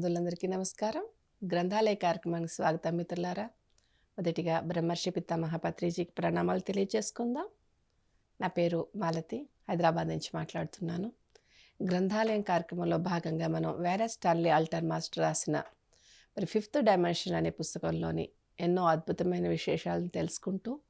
బంధువులందరికీ నమస్కారం. గ్రంథాలయ కార్యక్రమానికి స్వాగతం మిత్రులారా. మొదటిగా బ్రహ్మర్షి పితామహ ప్రణామాలు తెలియజేసుకుందాం. నా పేరు మాలతి హైదరాబాద్ నుంచి మాట్లాడుతున్నాను. గ్రంథాలయం కార్యక్రమంలో భాగంగా మనం వేరే స్టాన్లీ ఆల్టర్ మాస్టర్ రాసిన మరి ఫిఫ్త్ డైమెన్షన్ అనే పుస్తకంలోని ఎన్నో అద్భుతమైన విశేషాలను తెలుసుకుంటూ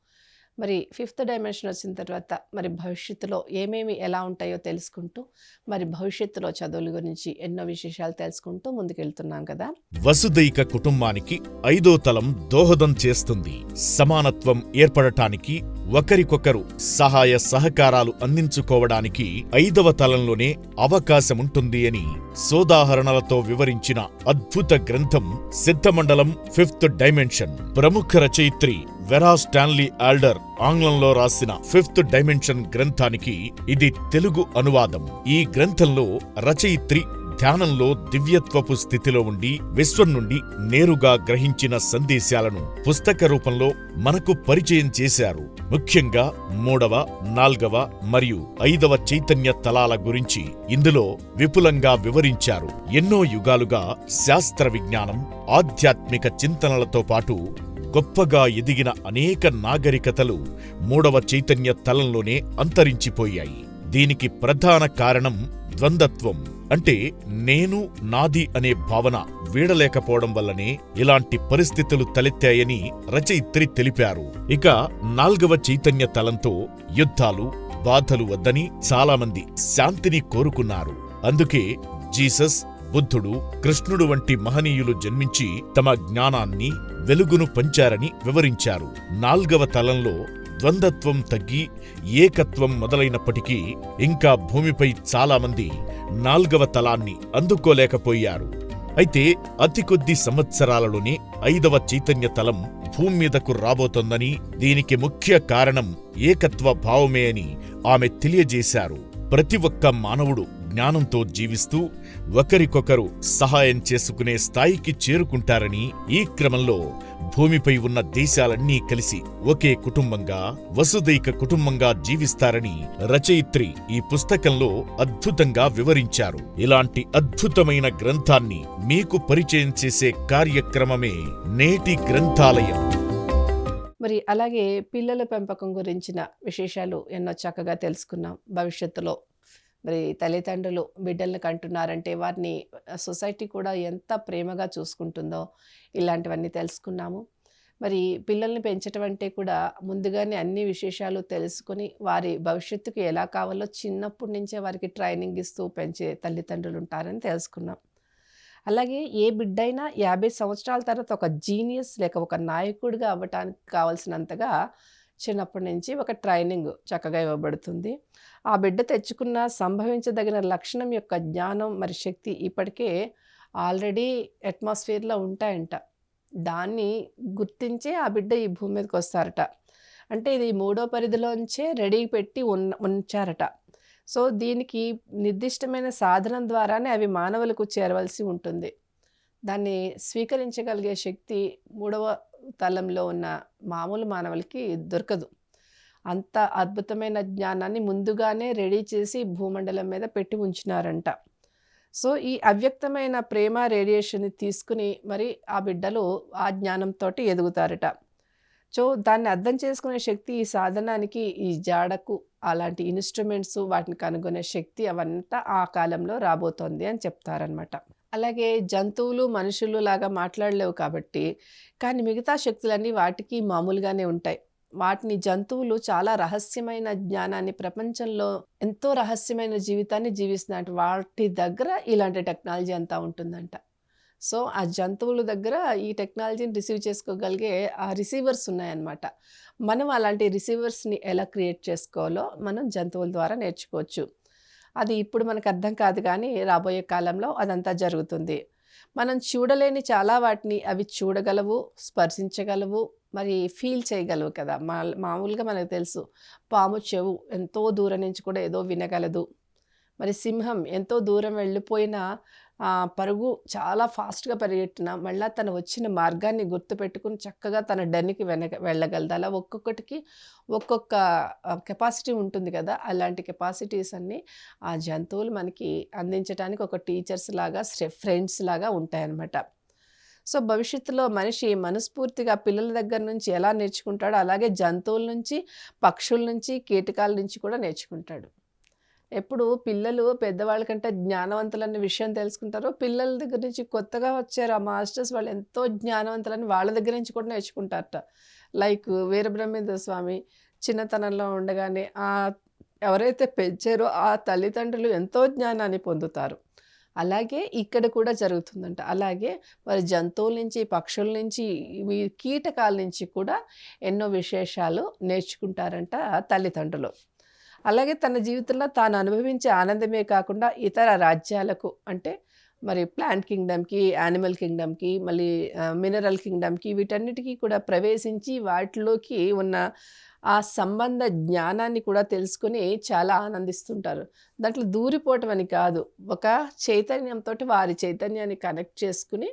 మరి ఫిఫ్త్ డైమెన్షన్ వచ్చిన తర్వాత మరి భవిష్యత్తులో ఏమేమి ఎలా ఉంటాయో తెలుసుకుంటూ మరి భవిష్యత్తులో చదువుల గురించి ఎన్నో విశేషాలు తెలుసుకుంటూ ముందుకెళ్తున్నాం కదా. వసుదైక కుటుంబానికి ఐదో తలం దోహదం చేస్తుంది. సమానత్వం ఏర్పడటానికి ఒకరికొకరు సహాయ సహకారాలు అందించుకోవడానికి ఐదవ తలంలోనే అవకాశముంటుంది అని సోదాహరణలతో వివరించిన అద్భుత గ్రంథం సిద్ధమండలం ఫిఫ్త్ డైమెన్షన్. ప్రముఖ రచయిత్రి వెరా స్టాన్లీ ఆల్డర్ ఆంగ్లంలో రాసిన ఫిఫ్త్ డైమెన్షన్ గ్రంథానికి ఇది తెలుగు అనువాదం. ఈ గ్రంథంలో రచయిత్రి ధ్యానంలో దివ్యత్వపు స్థితిలో ఉండి విశ్వం నుండి నేరుగా గ్రహించిన సందేశాలను పుస్తక రూపంలో మనకు పరిచయం చేశారు. ముఖ్యంగా మూడవ నాల్గవ మరియు ఐదవ చైతన్య తలాల గురించి ఇందులో విపులంగా వివరించారు. ఎన్నో యుగాలుగా శాస్త్ర విజ్ఞానం ఆధ్యాత్మిక చింతనలతో పాటు గొప్పగా ఎదిగిన అనేక నాగరికతలు మూడవ చైతన్య తలంలోనే అంతరించిపోయాయి. దీనికి ప్రధాన కారణం ద్వంద్వత్వం. అంటే నేను నాది అనే భావన వీడలేకపోవడం వల్లనే ఇలాంటి పరిస్థితులు తలెత్తాయని రచయిత్రి తెలిపారు. ఇక నాల్గవ చైతన్య తలంతో యుద్ధాలు బాధలు వద్దని చాలామంది శాంతిని కోరుకున్నారు. అందుకే జీసస్ బుద్ధుడు కృష్ణుడు వంటి మహనీయులు జన్మించి తమ జ్ఞానాన్ని వెలుగును పంచారని వివరించారు. నాల్గవ తలంలో ద్వంద్వత్వం తగ్గి ఏకత్వం మొదలైనప్పటికీ ఇంకా భూమిపై చాలామంది నాల్గవ తలాన్ని అందుకోలేకపోయారు. అయితే అతి కొద్ది సంవత్సరాలలోనే ఐదవ చైతన్య తలం భూమ్మీదకు రాబోతోందని దీనికి ముఖ్య కారణం ఏకత్వ భావమే అని ఆమె తెలియజేశారు. ప్రతి ఒక్క మానవుడు జ్ఞానంతో జీవిస్తూ ఒకరికొకరు సహాయం చేసుకునే స్థాయికి చేరుకుంటారని ఈ క్రమంలో భూమిపై ఉన్న దేశాలన్నీ కలిసి ఒకే కుటుంబంగా వసుదైక కుటుంబంగా జీవిస్తారని రచయిత్రి ఈ పుస్తకంలో అద్భుతంగా వివరించారు. ఇలాంటి అద్భుతమైన గ్రంథాన్ని మీకు పరిచయం చేసే కార్యక్రమమే నేటి గ్రంథాలయం. మరి అలాగే పిల్లల పెంపకం గురించిన విశేషాలు ఎన్నో చక్కగా తెలుసుకున్నాం. భవిష్యత్తులో మరి తల్లిదండ్రులు బిడ్డలను కంటున్నారంటే వారిని సొసైటీ కూడా ఎంత ప్రేమగా చూసుకుంటుందో ఇలాంటివన్నీ తెలుసుకున్నాము. మరి పిల్లల్ని పెంచటం అంటే కూడా ముందుగానే అన్ని విశేషాలు తెలుసుకొని వారి భవిష్యత్తుకు ఎలా కావాలో చిన్నప్పటి నుంచే వారికి ట్రైనింగ్ ఇస్తూ పెంచే తల్లిదండ్రులు ఉంటారని తెలుసుకున్నాం. అలాగే ఏ బిడ్డైనా యాభై సంవత్సరాల తర్వాత ఒక జీనియస్ లేక ఒక నాయకుడిగా అవ్వటానికి కావాల్సినంతగా చిన్నప్పటి నుంచి ఒక ట్రైనింగ్ చక్కగా ఇవ్వబడుతుంది. ఆ బిడ్డ తెచ్చుకున్న సంభవించదగిన లక్షణం యొక్క జ్ఞానం మరి శక్తి ఇప్పటికే ఆల్రెడీ అట్మాస్ఫియర్లో ఉంటాయంట. దాన్ని గుర్తించే ఆ బిడ్డ ఈ భూమి మీదకి వస్తారట. అంటే ఇది మూడో పరిధిలోంచే రెడీ పెట్టి ఉన్న ఉంచారట. సో దీనికి నిర్దిష్టమైన సాధనం ద్వారానే అవి మానవులకు చేరవలసి ఉంటుంది. దాన్ని స్వీకరించగలిగే శక్తి మూడవ తలంలో ఉన్న మామూలు మానవులకి దొరకదు. అంత అద్భుతమైన జ్ఞానాన్ని ముందుగానే రెడీ చేసి భూమండలం మీద పెట్టి ఉంచినారంట. సో ఈ అవ్యక్తమైన ప్రేమ రేడియేషన్ని తీసుకుని మరి ఆ బిడ్డలు ఆ జ్ఞానంతో ఎదుగుతారట. సో దాన్ని అర్థం చేసుకునే శక్తి ఈ సాధనానికి ఈ జాడకు అలాంటి ఇన్స్ట్రుమెంట్స్ వాటిని కనుగొనే శక్తి అవంతా ఆ కాలంలో రాబోతోంది అని చెప్తారనమాట అలాగే జంతువులు మనుషులు లాగా మాట్లాడలేవు కాబట్టి కానీ మిగతా శక్తులన్నీ వాటికి మామూలుగానే ఉంటాయి. వాటిని జంతువులు చాలా రహస్యమైన జ్ఞానాన్ని ప్రపంచంలో ఎంతో రహస్యమైన జీవితాన్ని జీవిస్తున్నట్టు వాటి దగ్గర ఇలాంటి టెక్నాలజీ అంతా ఉంటుందంట. సో ఆ జంతువుల దగ్గర ఈ టెక్నాలజీని రిసీవ్ చేసుకోగలిగే ఆ రిసీవర్స్ ఉన్నాయన్నమాట. మనం అలాంటి రిసీవర్స్ని ఎలా క్రియేట్ చేసుకోవాలో మనం జంతువుల ద్వారా నేర్చుకోవచ్చు. అది ఇప్పుడు మనకు అర్థం కాదు కానీ రాబోయే కాలంలో అదంతా జరుగుతుంది. మనం చూడలేని చాలా వాటిని అవి చూడగలవు స్పర్శించగలవు మరి ఫీల్ చేయగలవు కదా. మా మామూలుగా మనకు తెలుసు పాము చెవు ఎంతో దూరం నుంచి కూడా ఏదో వినగలదు. మరి సింహం ఎంతో దూరం వెళ్ళిపోయినా పరుగు చాలా ఫాస్ట్‌గా పరిగెట్టిన మళ్ళీ తను వచ్చిన మార్గాన్ని గుర్తుపెట్టుకొని చక్కగా తన డన్నికి వెనక వెళ్ళగలదు. అలా ఒక్కొక్కటికి ఒక్కొక్క కెపాసిటీ ఉంటుంది కదా! అలాంటి కెపాసిటీస్ అన్నీ ఆ జంతువులు మనకి అందించటానికి ఒక టీచర్స్ లాగా, స్ట్రె ఫ్రెండ్స్ లాగా ఉంటాయన్నమాట. సో, భవిష్యత్తులో మనిషి మనస్ఫూర్తిగా పిల్లల దగ్గర నుంచి ఎలా నేర్చుకుంటాడో అలాగే జంతువుల నుంచి, పక్షుల నుంచి, కీటకాల నుంచి కూడా నేర్చుకుంటాడు. ఎప్పుడు పిల్లలు పెద్దవాళ్ళ కంటే జ్ఞానవంతులన్న విషయం తెలుసుకుంటారో, పిల్లల దగ్గర నుంచి కొత్తగా వచ్చారు ఆ మాస్టర్స్ వాళ్ళు ఎంతో జ్ఞానవంతులని వాళ్ళ దగ్గర నుంచి కూడా నేర్చుకుంటారట. లైక్ వీరబ్రహ్మేంద్ర స్వామి చిన్నతనంలో ఉండగానే ఆ ఎవరైతే పెంచారో ఆ తల్లిదండ్రులు ఎంతో జ్ఞానాన్ని పొందుతారు. అలాగే ఇక్కడ కూడా జరుగుతుందంట. అలాగే మరి జంతువుల నుంచి, పక్షుల నుంచి, మీ కీటకాల నుంచి కూడా ఎన్నో విశేషాలు నేర్చుకుంటారంట తల్లిదండ్రులు. అలాగే తన జీవితంలో తాను అనుభవించే ఆనందమే కాకుండా ఇతర రాజ్యాలకు అంటే మరి ప్లాంట్ కింగ్డమ్‌కి, యానిమల్ కింగ్డమ్‌కి, మళ్ళీ మినరల్ కింగ్డమ్‌కి వీటన్నిటికీ కూడా ప్రవేశించి వాటిలోకి ఉన్న ఆ సంబంధ జ్ఞానాన్ని కూడా తెలుసుకొని చాలా ఆనందిస్తుంటారు. దాంట్లో దూరిపోవటం అని కాదు. ఒక చైతన్యంతో వారి చైతన్యాన్ని కనెక్ట్ చేసుకుని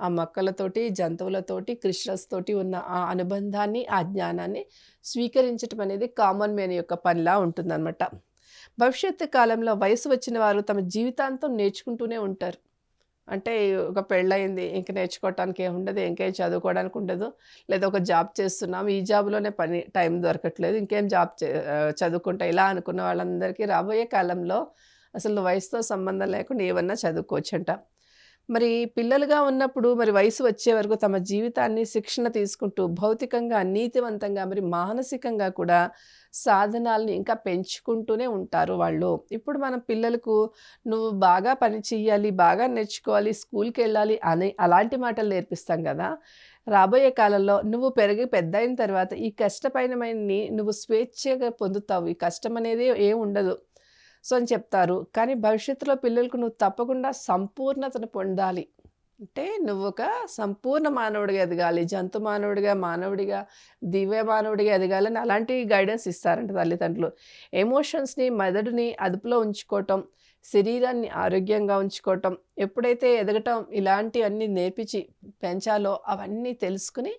ఆ మొక్కలతోటి, జంతువులతోటి, క్రిస్టల్స్ తోటి ఉన్న ఆ అనుబంధాన్ని, ఆ జ్ఞానాన్ని స్వీకరించటం అనేది కామన్ మ్యాన్ యొక్క పనిలా ఉంటుందన్నమాట. భవిష్యత్తు కాలంలో వయసు వచ్చిన వారు తమ జీవితాంతం నేర్చుకుంటూనే ఉంటారు. అంటే ఒక పెళ్ళయింది. ఇంక నేర్చుకోవటానికి ఏముండదు. ఇంకేం చదువుకోవడానికి ఉండదు. లేదా ఒక జాబ్ చేస్తున్నాం. ఈ జాబ్‌లోనే పని టైం దొరకట్లేదు. ఇంకేం జాబ్ చే చదువుకుంటా ఇలా అనుకున్న వాళ్ళందరికీ రాబోయే కాలంలో అసలు వయసుతో సంబంధం లేకుండా ఏవన్నా చదువుకోవచ్చంట. మరి పిల్లలుగా ఉన్నప్పుడు మరి వయసు వచ్చే వరకు తమ జీవితాన్ని శిక్షణ తీసుకుంటూ భౌతికంగా, నీతివంతంగా మరి మానసికంగా కూడా సాధనాలను ఇంకా పెంచుకుంటూనే ఉంటారు వాళ్ళు. ఇప్పుడు మనం పిల్లలకు నువ్వు బాగా పని చెయ్యాలి, బాగా నేర్చుకోవాలి, స్కూల్కి వెళ్ళాలి అని అలాంటి మాటలు నేర్పిస్తాం కదా రాబోయే కాలంలో నువ్వు పెరిగి పెద్దయిన తర్వాత ఈ కష్టపడినవన్నీ నువ్వు స్వేచ్ఛగా పొందుతావు. ఈ కష్టం అనేది ఏం ఉండదు. సో, అని చెప్తారు. కానీ భవిష్యత్తులో పిల్లలకు నువ్వు తప్పకుండా సంపూర్ణతను పొందాలి. అంటే నువ్వు ఒక సంపూర్ణ మానవుడిగా ఎదగాలి. జంతు మానవుడిగా, మానవుడిగా, దివ్య మానవుడిగా ఎదగాలని అలాంటి గైడెన్స్ ఇస్తారంట తల్లిదండ్రులు. ఎమోషన్స్‌ని, మెదడుని అదుపులో ఉంచుకోవటం, శరీరాన్ని ఆరోగ్యంగా ఉంచుకోవటం, ఎప్పుడైతే ఎదగటం ఇలాంటివన్నీ నేర్పించి పెంచాలో అవన్నీ తెలుసుకొని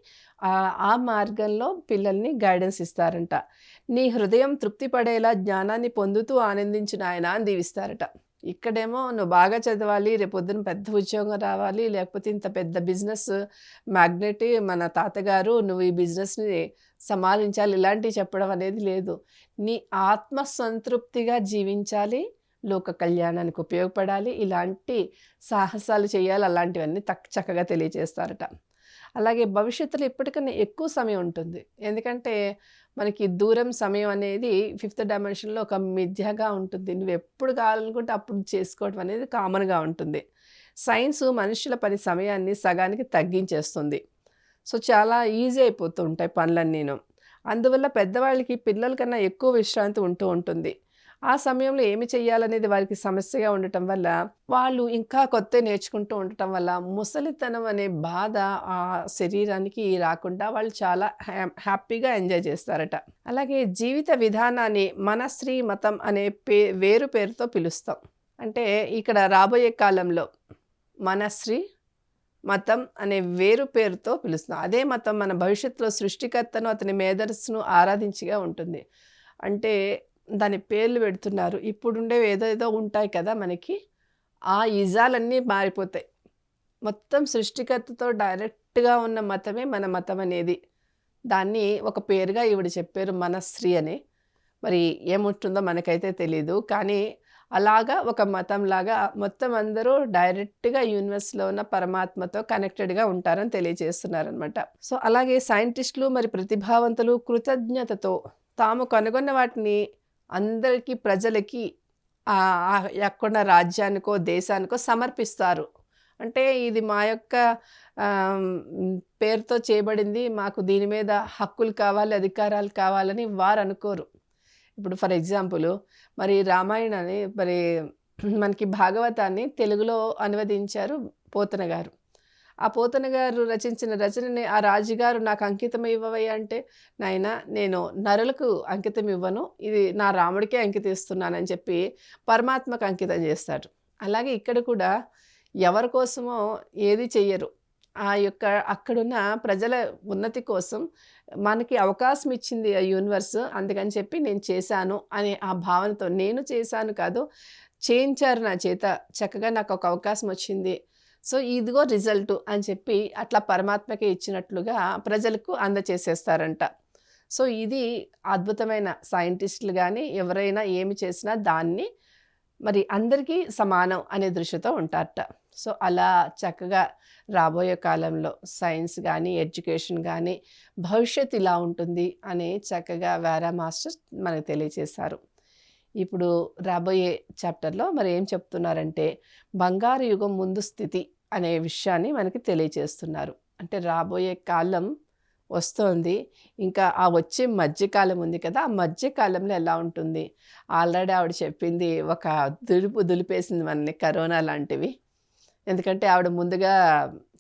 ఆ మార్గంలో పిల్లల్ని గైడెన్స్ ఇస్తారంట. నీ హృదయం తృప్తి పడేలా జ్ఞానాన్ని పొందుతూ ఆనందించిన నాయనా అని దీవిస్తారట. ఇక్కడేమో నువ్వు బాగా చదవాలి, రేపొద్దున పెద్ద ఉద్యోగం రావాలి, లేకపోతే ఇంత పెద్ద బిజినెస్ మ్యాగ్నెట్ మన తాతగారు నువ్వు ఈ బిజినెస్‌ని సమాలించాలి ఇలాంటివి చెప్పడం అనేది లేదు. నీ ఆత్మ సంతృప్తిగా జీవించాలి. లోక కళ్యాణానికి ఉపయోగపడాలి. ఇలాంటి సాహసాలు చేయాలి. అలాంటివన్నీ తక్ చక్కగా తెలియజేస్తారట. అలాగే భవిష్యత్తులో ఇప్పటికన్నా ఎక్కువ సమయం ఉంటుంది. ఎందుకంటే మనకి దూరం సమయం అనేది ఫిఫ్త్ డైమెన్షన్‌లో ఒక మిథ్యగా ఉంటుంది. నువ్వు ఎప్పుడు కావాలనుకుంటే అప్పుడు చేసుకోవడం అనేది కామన్‌గా ఉంటుంది. సైన్స్ మనుషుల పని సమయాన్ని సగానికి తగ్గించేస్తుంది. సో, చాలా ఈజీ అయిపోతూ ఉంటాయి పనులన్నీను. అందువల్ల పెద్దవాళ్ళకి పిల్లల కన్నా ఎక్కువ విశ్రాంతి ఉంటూ ఉంటుంది. ఆ సమయంలో ఏమి చేయాలనేది వారికి సమస్యగా ఉండటం వల్ల వాళ్ళు ఇంకా కొత్త నేర్చుకుంటూ ఉండటం వల్ల ముసలితనం అనే బాధ ఆ శరీరానికి రాకుండా వాళ్ళు చాలా హ్యా హ్యాపీగా ఎంజాయ్ చేస్తారట. అలాగే జీవిత విధానాన్ని మనశ్రీ మతం అనే పే వేరు పేరుతో పిలుస్తాం. అంటే ఇక్కడ రాబోయే కాలంలో మనశ్రీ మతం అనే వేరు పేరుతో పిలుస్తున్నాం. అదే మతం మన భవిష్యత్తులో సృష్టికర్తను, అతని మేధస్సును ఆరాధించిగా ఉంటుంది. అంటే దాని పేర్లు పెడుతున్నారు. ఇప్పుడుండేవి ఏదేదో ఉంటాయి కదా మనకి. ఆ ఇజాలన్నీ మారిపోతాయి. మొత్తం సృష్టికర్తతో డైరెక్ట్‌గా ఉన్న మతమే మన మతం అనేది. దాన్ని ఒక పేరుగా ఈవిడ చెప్పారు మనశ్రీ అని. మరి ఏముంటుందో మనకైతే తెలీదు. కానీ అలాగా ఒక మతంలాగా మొత్తం అందరూ డైరెక్ట్‌గా యూనివర్స్‌లో ఉన్న పరమాత్మతో కనెక్టెడ్‌గా ఉంటారని తెలియజేస్తున్నారనమాట. సో, అలాగే సైంటిస్టులు మరి ప్రతిభావంతులు కృతజ్ఞతతో తాము కనుగొన్న వాటిని అందరికీ ప్రజలకి ఎక్కడ రాజ్యానికో, దేశానికో సమర్పిస్తారు. అంటే ఇది మా యొక్క పేరుతో చేయబడింది. మాకు దీని మీద హక్కులు కావాలి, అధికారాలు కావాలని వారు అనుకోరు ఇప్పుడు ఫర్ ఎగ్జాంపుల్ మరి రామాయణాన్ని మరి మనకి భాగవతాన్ని తెలుగులో అనువదించారు పోతన గారు. ఆ పోతన గారు రచించిన రచనని ఆ రాజుగారు నాకు అంకితం ఇవ్వవయ్య అంటే, నాయనా నేను నరులకు అంకితం ఇవ్వను. ఇది నా రాముడికే అంకితం ఇస్తున్నానని చెప్పి పరమాత్మకు అంకితం చేస్తాడు. అలాగే ఇక్కడ కూడా ఎవరి కోసమో ఏది చెయ్యరు ఆ యొక్క అక్కడున్న ప్రజల ఉన్నతి కోసం మనకి అవకాశం ఇచ్చింది ఆ యూనివర్స్ అందుకని చెప్పి నేను చేశాను అనే ఆ భావనతో నేను చేశాను కాదు చేయించారు నా చేత చక్కగా నాకు ఒక అవకాశం వచ్చింది సో ఇదిగో రిజల్ట్ అని చెప్పి అట్లా పరమాత్మకే ఇచ్చినట్లుగా ప్రజలకు అందచేసేస్తారంట. సో ఇది అద్భుతమైన సైంటిస్టులు కానీ ఎవరైనా ఏమి చేసినా దాన్ని మరి అందరికీ సమానం అనే దృష్టితో ఉంటారట. సో అలా చక్కగా రాబోయే కాలంలో సైన్స్ కానీ ఎడ్యుకేషన్ కానీ భవిష్యత్ ఇలా ఉంటుంది అని చక్కగా వేరా మాస్టర్ మనకు తెలియజేశారు ఇప్పుడు రాబోయే చాప్టర్లో మరి ఏం చెప్తున్నారంటే బంగారు యుగం ముందు స్థితి అనే విషయాన్ని మనకి తెలియజేస్తున్నారు. అంటే రాబోయే కాలం వస్తోంది. ఇంకా ఆ వచ్చే మధ్యకాలం ఉంది కదా ఆ మధ్యకాలంలో ఎలా ఉంటుంది? ఆల్రెడీ ఆవిడ చెప్పింది ఒక దులుపు దులిపేసింది మనని కరోనా లాంటివి. ఎందుకంటే ఆవిడ ముందుగా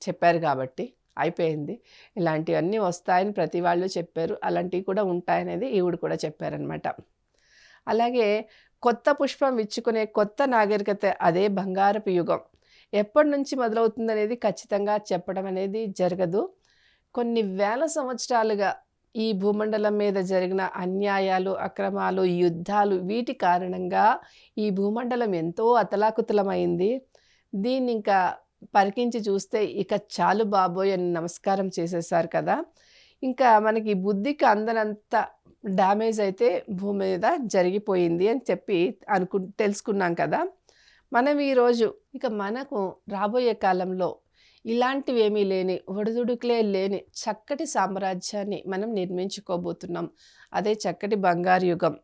చెప్పారు కాబట్టి అయిపోయింది. ఇలాంటివన్నీ వస్తాయని ప్రతి వాళ్ళు చెప్పారు. అలాంటివి కూడా ఉంటాయనేది ఈవిడ కూడా చెప్పారనమాట. అలాగే కొత్త పుష్పం విచ్చుకునే కొత్త నాగరికత అదే బంగారపు యుగం. ఎప్పటి నుంచి మొదలవుతుంది అనేది ఖచ్చితంగా చెప్పడం అనేది జరగదు. కొన్ని వేల సంవత్సరాలుగా ఈ భూమండలం మీద జరిగిన అన్యాయాలు అక్రమాలు యుద్ధాలు వీటి కారణంగా ఈ భూమండలం ఎంతో అతలాకుతలమైంది. దీన్ని ఇంకా పరికించి చూస్తే ఇక చాలు బాబోయ్ అని నమస్కారం చేసేసారు కదా. ఇంకా మనకి బుద్ధికి అందనంత డ్యామేజ్ అయితే భూమి మీద జరిగిపోయింది అని చెప్పి అనుకు తెలుసుకున్నాం కదా. మనం ఈరోజు ఇక మనకు రాబోయే కాలంలో ఇలాంటివేమీ లేని ఒడిదుడుకులే లేని చక్కటి సామ్రాజ్యాన్ని మనం నిర్మించుకోబోతున్నాం. అదే చక్కటి బంగారు యుగం.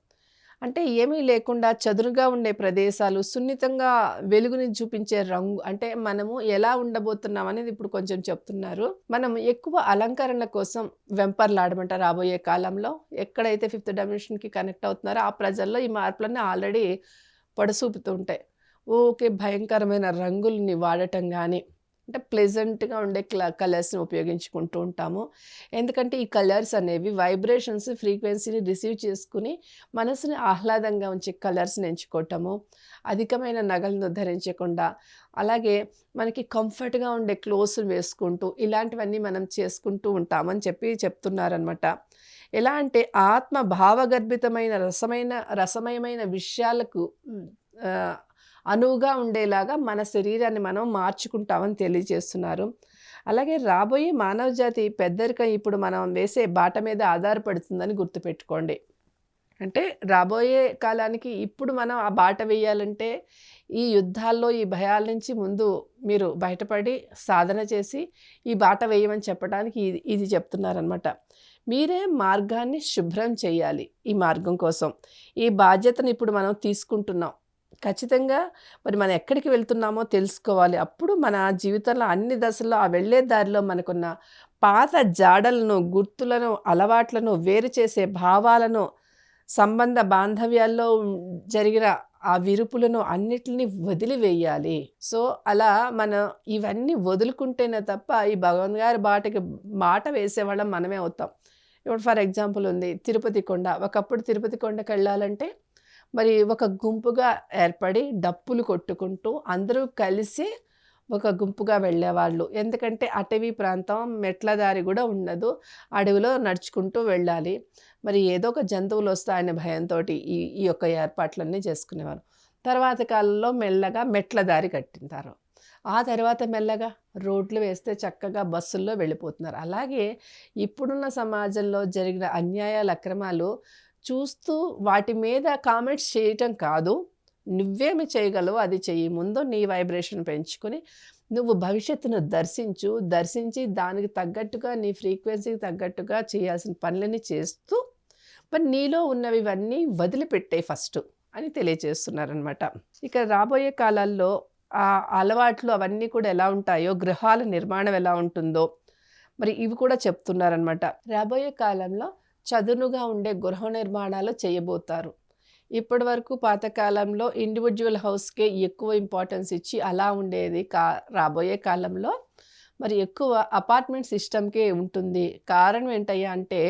అంటే ఏమీ లేకుండా చదునుగా ఉండే ప్రదేశాలు సున్నితంగా వెలుగుని చూపించే రంగు అంటే మనము ఎలా ఉండబోతున్నాం అనేది ఇప్పుడు కొంచెం చెప్తున్నారు. మనం ఎక్కువ అలంకరణ కోసం వెంపర్లాడమంట రాబోయే కాలంలో. ఎక్కడైతే ఫిఫ్త్ డైమెన్షన్కి కనెక్ట్ అవుతున్నారో ఆ ప్రజల్లో ఈ మార్పులన్నీ ఆల్రెడీ పొడసూపుతూ ఉంటాయి. ఓకే భయంకరమైన రంగుల్ని వాడటం కానీ అంటే ప్లెజెంట్గా ఉండే క్ల కలర్స్ని ఉపయోగించుకుంటూ ఉంటాము. ఎందుకంటే ఈ కలర్స్ అనేవి వైబ్రేషన్స్ ఫ్రీక్వెన్సీని రిసీవ్ చేసుకుని మనసుని ఆహ్లాదంగా ఉంచే కలర్స్ని ఎంచుకోవటము అధికమైన నగలను ధరించకుండా అలాగే మనకి కంఫర్ట్గా ఉండే క్లోత్స్ వేసుకుంటూ ఇలాంటివన్నీ మనం చేసుకుంటూ ఉంటామని చెప్పి చెప్తున్నారనమాట ఎలా అంటే ఆత్మ భావగర్భితమైన రసమైన రసమయమైన విషయాలకు అనువుగా ఉండేలాగా మన శరీరాన్ని మనం మార్చుకుంటామని తెలియజేస్తున్నారు. అలాగే రాబోయే మానవ జాతి పెద్దరికం ఇప్పుడు మనం వేసే బాట మీద ఆధారపడుతుందని గుర్తుపెట్టుకోండి. అంటే రాబోయే కాలానికి ఇప్పుడు మనం ఆ బాట వేయాలంటే ఈ యుద్ధాల్లో ఈ భయాల నుంచి ముందు మీరు బయటపడి సాధన చేసి ఈ బాట వేయమని చెప్పడానికి ఇది ఇది చెప్తున్నారనమాట మీరే మార్గాన్ని శుభ్రం చేయాలి ఈ మార్గం కోసం. ఈ బాధ్యతను ఇప్పుడు మనం తీసుకుంటున్నాం. ఖచ్చితంగా. మరి మనం ఎక్కడికి వెళ్తున్నామో తెలుసుకోవాలి. అప్పుడు మన జీవితంలో అన్ని దశల్లో ఆ వెళ్ళే దారిలో మనకున్న పాత జాడలను గుర్తులను అలవాట్లను వేరు చేసే భావాలను సంబంధ బాంధవ్యాల్లో జరిగిన ఆ విరుపులను అన్నిటిని వదిలివేయాలి. సో అలా మనం ఇవన్నీ వదులుకుంటేనే తప్ప ఈ భగవాన్ గారి బాటకి మాట వేసేవాళ్ళం మనమే అవుతాం. ఇప్పుడు ఫర్ ఎగ్జాంపుల్ ఉంది తిరుపతి కొండ. ఒకప్పుడు తిరుపతి కొండకి వెళ్ళాలంటే మరి ఒక గుంపుగా ఏర్పడి డప్పులు కొట్టుకుంటూ అందరూ కలిసి ఒక గుంపుగా వెళ్ళేవాళ్ళు. ఎందుకంటే అటవీ ప్రాంతం మెట్ల దారి కూడా ఉండదు. అడవిలో నడుచుకుంటూ వెళ్ళాలి. మరి ఏదో ఒక జంతువులు వస్తాయనే భయంతో ఈ ఈ యొక్క ఏర్పాట్లన్నీ చేసుకునేవారు. తర్వాత కాలంలో మెల్లగా మెట్ల దారి కట్టింటారు. ఆ తర్వాత మెల్లగా రోడ్లు వేస్తే చక్కగా బస్సుల్లో వెళ్ళిపోతున్నారు. అలాగే ఇప్పుడున్న సమాజంలో జరిగిన అన్యాయాలు అక్రమాలు చూస్తూ వాటి మీద కామెంట్స్ చేయటం కాదు. నువ్వేమి చేయగలవు అది చెయ్యి. ముందు నీ వైబ్రేషన్ పెంచుకొని నువ్వు భవిష్యత్తును దర్శించు. దర్శించి దానికి తగ్గట్టుగా నీ ఫ్రీక్వెన్సీకి తగ్గట్టుగా చేయాల్సిన పనులని చేస్తూ మరి నీలో ఉన్నవి ఇవన్నీ వదిలిపెట్టే ఫస్ట్ అని తెలియజేస్తున్నారనమాట ఇక రాబోయే కాలాల్లో ఆ అలవాట్లు అవన్నీ కూడా ఎలా ఉంటాయో గృహాల నిర్మాణం ఎలా ఉంటుందో మరి ఇవి కూడా చెప్తున్నారనమాట రాబోయే కాలంలో చదునుగా ఉండే గృహ నిర్మాణాలు చేయబోతారు. ఇప్పటి వరకు పాతకాలంలో ఇండివిజువల్ హౌస్కే ఎక్కువ ఇంపార్టెన్స్ ఇచ్చి అలా ఉండేది కా రాబోయే కాలంలో. మరి ఎక్కువ అపార్ట్మెంట్ సిస్టమ్కే ఉంటుంది. కారణం ఏంటయ్యా అంటే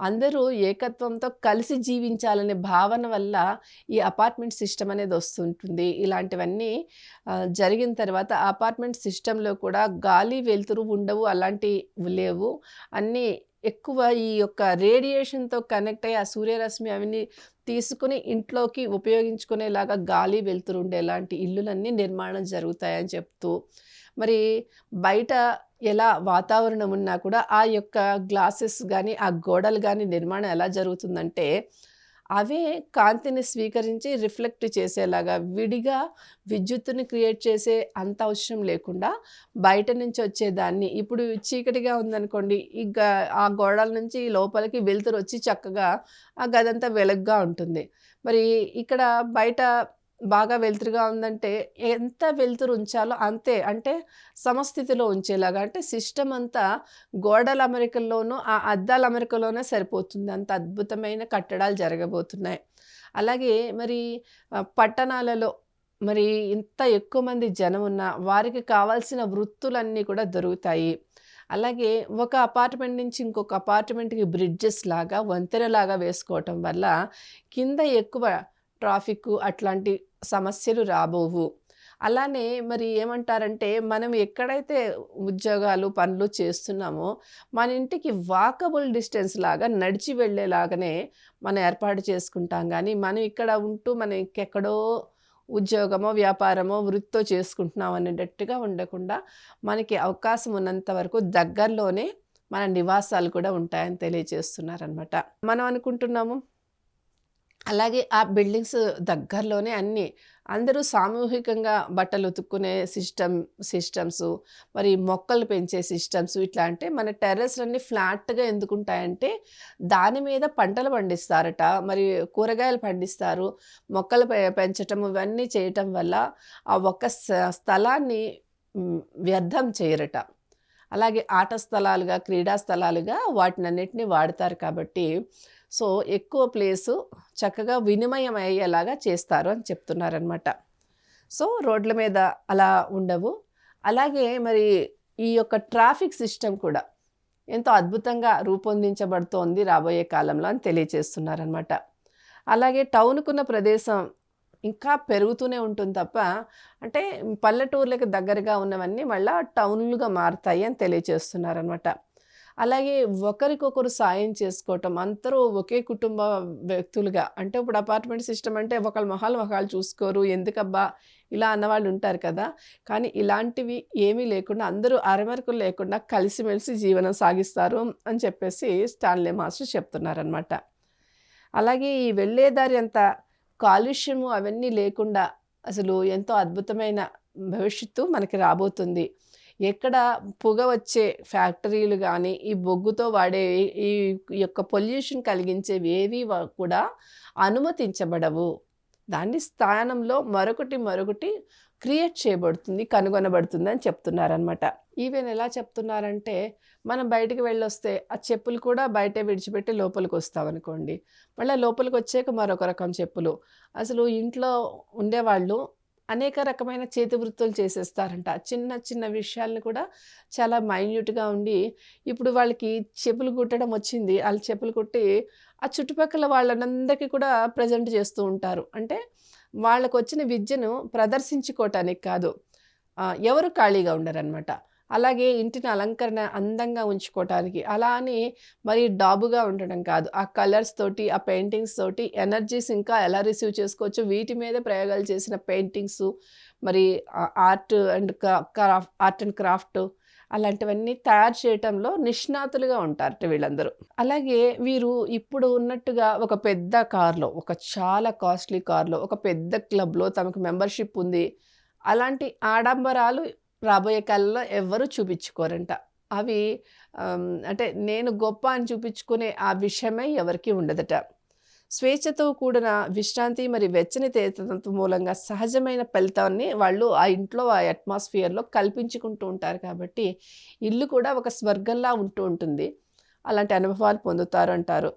అందరూ ఏకత్వంతో కలిసి జీవించాలనే భావన వల్ల ఈ అపార్ట్మెంట్ సిస్టమ్ అనేది వస్తుంటుంది. ఇలాంటివన్నీ జరిగిన తర్వాత అపార్ట్మెంట్ సిస్టంలో కూడా గాలి వెలుతురు ఉండవు అలాంటివి లేవు. అన్నీ ఎక్కువ ఈ యొక్క రేడియేషన్తో కనెక్ట్ అయ్యి ఆ సూర్యరశ్మి అవన్నీ తీసుకుని ఇంట్లోకి ఉపయోగించుకునేలాగా గాలి వెలుతురు ఉండేలాంటి ఇల్లులన్నీ నిర్మాణం జరుగుతాయని చెప్తూ మరి బయట ఎలా వాతావరణం ఉన్నా కూడా ఆ యొక్క గ్లాసెస్ కానీ ఆ గోడలు కానీ నిర్మాణం ఎలా జరుగుతుందంటే అవే కాంతిని స్వీకరించి రిఫ్లెక్ట్ చేసేలాగా విడిగా విద్యుత్తుని క్రియేట్ చేసే అంత అవసరం లేకుండా బయట నుంచి వచ్చేదాన్ని. ఇప్పుడు చీకటిగా ఉందనుకోండి ఈ గ- ఆ గోడల నుంచి లోపలికి వెలుతురు వచ్చి చక్కగా ఆ గదంతా వెలుగ్గా ఉంటుంది. మరి ఇక్కడ బయట బాగా వెలుతురుగా ఉందంటే ఎంత వెలుతురు ఉంచాలో అంతే. అంటే సమస్థితిలో ఉంచేలాగా. అంటే సిస్టమ్ అంతా గోడల అమెరికల్లోనూ ఆ అద్దాల అమెరికలోనే సరిపోతుంది. అంత అద్భుతమైన కట్టడాలు జరగబోతున్నాయి. అలాగే మరి పట్టణాలలో మరి ఇంత ఎక్కువ మంది జనం ఉన్న వారికి కావాల్సిన వృత్తులన్నీ కూడా దొరుకుతాయి. అలాగే ఒక అపార్ట్మెంట్ నుంచి ఇంకొక అపార్ట్మెంట్కి బ్రిడ్జెస్ లాగా వంతెన లాగా వేసుకోవటం వల్ల కింద ఎక్కువ ట్రాఫిక్ అట్లాంటి సమస్యలు రాబోవు. అలానే మరి ఏమంటారంటే మనం ఎక్కడైతే ఉద్యోగాలు పనులు చేస్తున్నామో మన ఇంటికి వాకబుల్ డిస్టెన్స్ లాగా నడిచి వెళ్ళేలాగానే మనం ఏర్పాటు చేసుకుంటాం. కానీ మనం ఇక్కడ ఉంటూ మనం ఇంకెక్కడో ఉద్యోగమో వ్యాపారమో వృత్తో చేసుకుంటున్నాం అనేటట్టుగా ఉండకుండా మనకి అవకాశం ఉన్నంత వరకు దగ్గరలోనే మన నివాసాలు కూడా ఉంటాయని తెలియజేస్తున్నారనమాట మనం అనుకుంటున్నాము అలాగే ఆ బిల్డింగ్స్ దగ్గరలోనే అన్నీ. అందరూ సామూహికంగా బట్టలు ఉతుక్కునే సిస్టమ్ సిస్టమ్స్ మరి మొక్కలు పెంచే సిస్టమ్స్ ఇట్లా అంటే మన టెర్రస్లన్నీ ఫ్లాట్గా ఎందుకుంటాయంటే దాని మీద పంటలు పండిస్తారట. మరి కూరగాయలు పండిస్తారు. మొక్కలు పె- పెంచటం ఇవన్నీ చేయటం వల్ల ఆ ఒక్క స్థలాన్ని వ్యర్థం చేయరట. అలాగే ఆట స్థలాలుగా క్రీడా స్థలాలుగా వాటినన్నిటిని వాడతారు కాబట్టి సో ఎక్కువ ప్లేసు చక్కగా వినిమయం అయ్యేలాగా చేస్తారు అని చెప్తున్నారనమాట సో రోడ్ల మీద అలా ఉండవు. అలాగే మరి ఈ యొక్క ట్రాఫిక్ సిస్టమ్ కూడా ఎంతో అద్భుతంగా రూపొందించబడుతోంది రాబోయే కాలంలో అని తెలియజేస్తున్నారనమాట అలాగే టౌన్కున్న ప్రదేశం ఇంకా పెరుగుతూనే ఉంటుంది తప్ప అంటే పల్లెటూర్లకు దగ్గరగా ఉన్నవన్నీ మళ్ళీ టౌన్లుగా మారుతాయి అని తెలియజేస్తున్నారనమాట అలాగే ఒకరికొకరు సాయం చేసుకోవటం అందరూ ఒకే కుటుంబ వ్యక్తులుగా. అంటే ఇప్పుడు అపార్ట్మెంట్ సిస్టమ్ అంటే ఒకళ్ళ మొహాలు మొహాలు చూసుకోరు ఎందుకబ్బా ఇలా అన్నవాళ్ళు ఉంటారు కదా. కానీ ఇలాంటివి ఏమీ లేకుండా అందరూ అరమరకులు లేకుండా కలిసిమెలిసి జీవనం సాగిస్తారు అని చెప్పేసి స్టాన్లే మాస్టర్ చెప్తున్నారనమాట అలాగే ఈ వెళ్ళే దారి అంత కాలుష్యము అవన్నీ లేకుండా అసలు ఎంతో అద్భుతమైన భవిష్యత్తు మనకి రాబోతుంది. ఎక్కడ పొగ వచ్చే ఫ్యాక్టరీలు కానీ ఈ బొగ్గుతో వాడే ఈ యొక్క పొల్యూషన్ కలిగించేవి ఏవి కూడా అనుమతించబడవు. దాని స్థానంలో మరొకటి మరొకటి క్రియేట్ చేయబడుతుంది కనుగొనబడుతుంది అని చెప్తున్నారనమాట ఈవెన్ ఎలా చెప్తున్నారంటే మనం బయటికి వెళ్ళొస్తే ఆ చెప్పులు కూడా బయటే విడిచిపెట్టి లోపలికి వస్తామనుకోండి మళ్ళీ లోపలికి వచ్చాక మరొక రకం చెప్పులు. అసలు ఇంట్లో ఉండేవాళ్ళు అనేక రకమైన చేతి వృత్తులు చేసేస్తారంట. చిన్న చిన్న విషయాలను కూడా చాలా మైన్యూట్గా ఉండి ఇప్పుడు వాళ్ళకి చెప్పులు కుట్టడం వచ్చింది. వాళ్ళు చెప్పులు కుట్టి ఆ చుట్టుపక్కల వాళ్ళందరికీ కూడా ప్రజెంట్ చేస్తూ ఉంటారు. అంటే వాళ్ళకు వచ్చిన విద్యను ప్రదర్శించుకోవటానికి కాదు. ఎవరు ఖాళీగా ఉండరనమాట అలాగే ఇంటిని అలంకరణ అందంగా ఉంచుకోవటానికి అలా అని మరి డాబుగా ఉండడం కాదు. ఆ కలర్స్ తోటి ఆ పెయింటింగ్స్ తోటి ఎనర్జీస్ ఇంకా ఎలా రిసీవ్ చేసుకోవచ్చు? వీటి మీద ప్రయోగాలు చేసిన పెయింటింగ్స్ మరి art and craft art and craft అలాంటివన్నీ తయారు చేయటంలో నిష్ణాతులుగా ఉంటారట వీళ్ళందరూ. అలాగే వీరు ఇప్పుడు ఉన్నట్టుగా ఒక పెద్ద కార్లో ఒక చాలా కాస్ట్లీ కార్లో ఒక పెద్ద క్లబ్లో తమకు మెంబర్షిప్ ఉంది. అలాంటి ఆడంబరాలు రాబోయే కాలంలో ఎవ్వరూ చూపించుకోరంట. అవి అంటే నేను గొప్ప అని చూపించుకునే ఆ విషయమే ఎవరికి ఉండదట. స్వేచ్ఛతో కూడిన విశ్రాంతి మరి వెచ్చని తేతనంత మూలంగా సహజమైన ఫలితాన్ని వాళ్ళు ఆ ఇంట్లో ఆ అట్మాస్ఫియర్లో కల్పించుకుంటూ ఉంటారు కాబట్టి ఇల్లు కూడా ఒక స్వర్గంలా ఉంటూ ఉంటుంది. అలాంటి అనుభవాలు పొందుతారు అంటారు.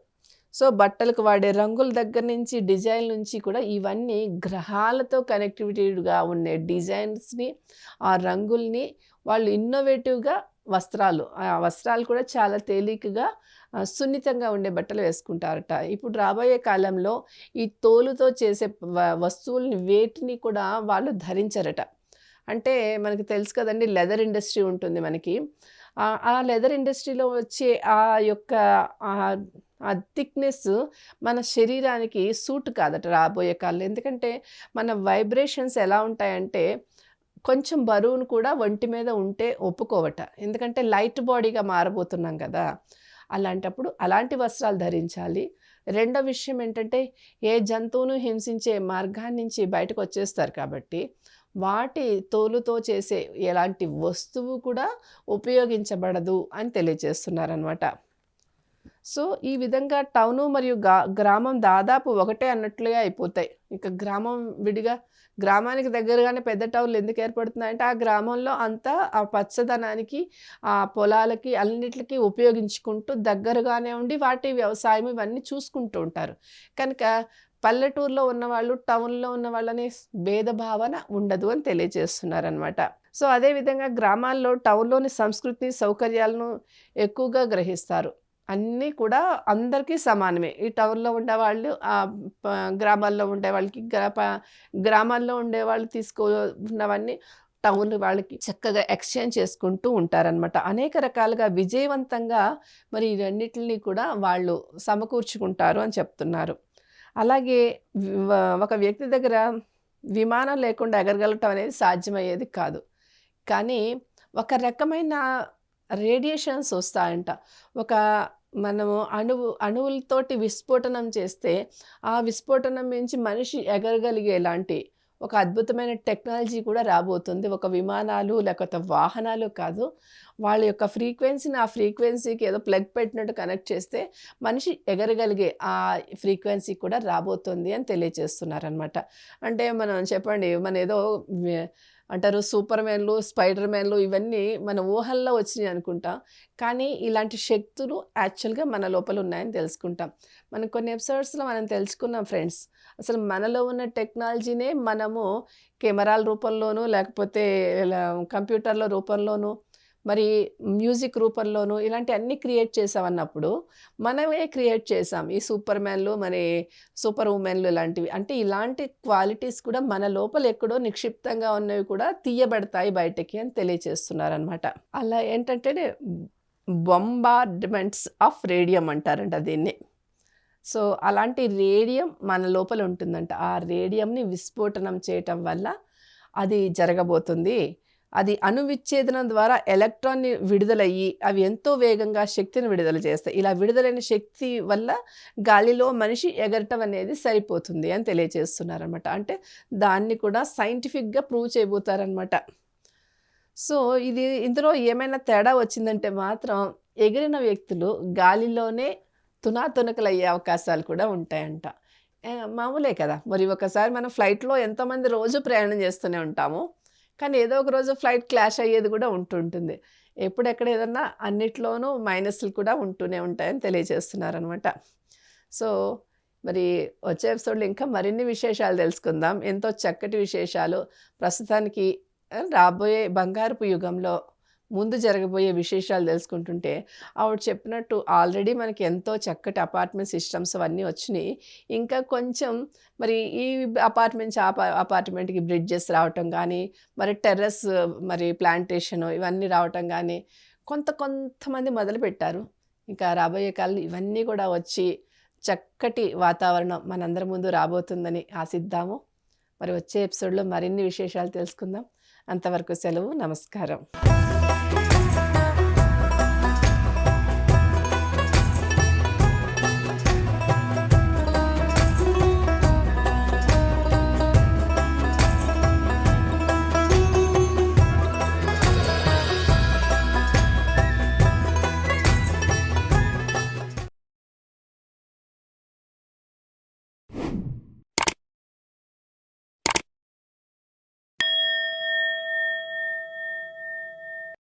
సో బట్టలకు వాడే రంగుల దగ్గర నుంచి డిజైన్ నుంచి కూడా ఇవన్నీ గ్రహాలతో కనెక్టివిటీగా ఉండే డిజైన్స్ని ఆ రంగుల్ని వాళ్ళు ఇన్నోవేటివ్గా వస్త్రాలు ఆ వస్త్రాలు కూడా చాలా తేలికగా సున్నితంగా ఉండే బట్టలు వేసుకుంటారట. ఇప్పుడు రాబోయే కాలంలో ఈ తోలుతో చేసే వ- వస్తువుల్ని వేటిని కూడా వాళ్ళు ధరించరట. అంటే మనకి తెలుసు కదండి లెదర్ ఇండస్ట్రీ ఉంటుంది మనకి. ఆ లెదర్ ఇండస్ట్రీలో వచ్చే ఆ యొక్క ఆ- థిక్నెస్ మన శరీరానికి సూట్ కాదట రాబోయే కాళ్ళు ఎందుకంటే మన వైబ్రేషన్స్ ఎలా ఉంటాయంటే కొంచెం బరువును కూడా ఒంటి మీద ఉంటే ఒప్పుకోవట. ఎందుకంటే లైట్ బాడీగా మారబోతున్నాం కదా. అలాంటప్పుడు అలాంటి వస్త్రాలు ధరించాలి. రెండో విషయం ఏంటంటే ఏ జంతువును హింసించే మార్గాన్ని నుంచి బయటకు వచ్చేస్తారు కాబట్టి వాటి తోలుతో చేసే ఎలాంటి వస్తువు కూడా ఉపయోగించబడదు అని తెలియజేస్తున్నారనమాట సో ఈ విధంగా టౌను మరియు గా గ్రామం దాదాపు ఒకటే అన్నట్లుగా అయిపోతాయి. ఇక గ్రామం విడిగా గ్రామానికి దగ్గరగానే పెద్ద టౌన్లు ఎందుకు ఏర్పడుతున్నాయంటే ఆ గ్రామంలో అంతా ఆ పచ్చదనానికి ఆ పొలాలకి అన్నిటికీ ఉపయోగించుకుంటూ దగ్గరగానే ఉండి వాటి వ్యవసాయం ఇవన్నీ చూసుకుంటూ ఉంటారు. కనుక పల్లెటూరులో ఉన్నవాళ్ళు టౌన్లో ఉన్న వాళ్ళనే భేదభావన ఉండదు అని తెలియజేస్తున్నారనమాట సో అదేవిధంగా గ్రామాల్లో టౌన్లోని సంస్కృతి సౌకర్యాలను ఎక్కువగా గ్రహిస్తారు. అన్నీ కూడా అందరికీ సమానమే. ఈ టౌన్లో ఉండేవాళ్ళు ఆ గ్రామాల్లో ఉండే వాళ్ళకి గ్రా ప- గ్రామాల్లో ఉండే వాళ్ళు తీసుకున్నవన్నీ టౌన్ వాళ్ళకి చక్కగా ఎక్స్చేంజ్ చేసుకుంటూ ఉంటారనమాట అనేక రకాలుగా విజయవంతంగా మరి ఈ రెండింటిని కూడా వాళ్ళు సమకూర్చుకుంటారు అని చెప్తున్నారు. అలాగే ఒక వ్యక్తి దగ్గర విమానం లేకుండా ఎగరగలటం అనేది సాధ్యమయ్యేది కాదు. కానీ ఒక రకమైన రేడియేషన్స్ వస్తాయంట. ఒక మనము అణువు అణువులతోటి విస్ఫోటనం చేస్తే ఆ విస్ఫోటనం నుంచి మనిషి ఎగరగలిగేలాంటి ఒక అద్భుతమైన టెక్నాలజీ కూడా రాబోతుంది. ఒక విమానాలు లేకపోతే వాహనాలు కాదు. వాళ్ళ యొక్క ఫ్రీక్వెన్సీని ఆ ఫ్రీక్వెన్సీకి ఏదో ప్లగ్ పెట్టినట్టు కనెక్ట్ చేస్తే మనిషి ఎగరగలిగే ఆ ఫ్రీక్వెన్సీ కూడా రాబోతుంది అని తెలియజేస్తున్నారనమాట అంటే మనం చెప్పండి మన ఏదో అంటారు సూపర్ మ్యాన్లు స్పైడర్ మ్యాన్లు ఇవన్నీ మన ఊహల్లో వచ్చినాయి అనుకుంటా. కానీ ఇలాంటి శక్తులు యాక్చువల్గా మన లోపల ఉన్నాయని తెలుసుకుంటాం. మనం కొన్ని ఎపిసోడ్స్లో మనం తెలుసుకున్నాం ఫ్రెండ్స్. అసలు మనలో ఉన్న టెక్నాలజీనే మనము కెమెరాల రూపంలోనూ లేకపోతే ఇలా కంప్యూటర్ల రూపంలోనూ మరి మ్యూజిక్ రూపంలోనూ ఇలాంటి అన్నీ క్రియేట్ చేసామన్నప్పుడు మనమే క్రియేట్ చేసాం. ఈ సూపర్ మ్యాన్లు మరి సూపర్ ఉమెన్లు ఇలాంటివి అంటే ఇలాంటి క్వాలిటీస్ కూడా మన లోపల ఎక్కడో నిక్షిప్తంగా ఉన్నవి కూడా తీయబడతాయి బయటకి అని తెలియచేస్తున్నారనమాట అలా ఏంటంటే బొంబార్డ్మెంట్స్ ఆఫ్ రేడియం అంటారంట దీన్ని. సో అలాంటి రేడియం మన లోపల ఉంటుందంట. ఆ రేడియంని విస్ఫోటనం చేయటం వల్ల అది జరగబోతుంది. అది అణువిచ్ఛేదనం ద్వారా ఎలక్ట్రాన్ని విడుదలయ్యి అవి ఎంతో వేగంగా శక్తిని విడుదల చేస్తాయి. ఇలా విడుదలైన శక్తి వల్ల గాలిలో మనిషి ఎగరటం అనేది సరిపోతుంది అని తెలియజేస్తున్నారనమాట అంటే దాన్ని కూడా సైంటిఫిక్గా ప్రూవ్ చేయబోతారనమాట సో ఇది ఇందులో ఏమైనా తేడా వచ్చిందంటే మాత్రం ఎగిరిన వ్యక్తులు గాలిలోనే తునాతునకలు అయ్యే అవకాశాలు కూడా ఉంటాయంట. మామూలే కదా. మరి ఒకసారి మనం ఫ్లైట్లో ఎంతోమంది రోజు ప్రయాణం చేస్తూనే ఉంటాము. కానీ ఏదో ఒక రోజు ఫ్లైట్ క్లాష్ అయ్యేది కూడా ఉంటుంటుంది. ఎప్పుడెక్కడ ఏదన్నా అన్నిట్లోనూ మైనస్లు కూడా ఉంటూనే ఉంటాయని తెలియజేస్తున్నారనమాట. సో మరి వచ్చే ఎపిసోడ్లో ఇంకా మరిన్ని విశేషాలు తెలుసుకుందాం. ఎంతో చక్కటి విశేషాలు. ప్రస్తుతానికి రాబోయే బంగారపు యుగంలో ముందు జరగబోయే విశేషాలు తెలుసుకుంటుంటే ఆవిడ చెప్పినట్టు ఆల్రెడీ మనకి ఎంతో చక్కటి అపార్ట్మెంట్ సిస్టమ్స్ అవన్నీ వచ్చినాయి. ఇంకా కొంచెం మరి ఈ అపార్ట్మెంట్స్ ఆ అపార్ట్మెంట్కి బ్రిడ్జెస్ రావటం కానీ మరి టెర్రస్ మరి ప్లాంటేషన్ ఇవన్నీ రావటం కానీ కొంత కొంతమంది మొదలుపెట్టారు. ఇంకా రాబోయే కాలం ఇవన్నీ కూడా వచ్చి చక్కటి వాతావరణం మనందరి ముందు రాబోతుందని ఆశిద్దాము. మరి వచ్చే ఎపిసోడ్లో మరిన్ని విశేషాలు తెలుసుకుందాం. అంతవరకు సెలవు నమస్కారం.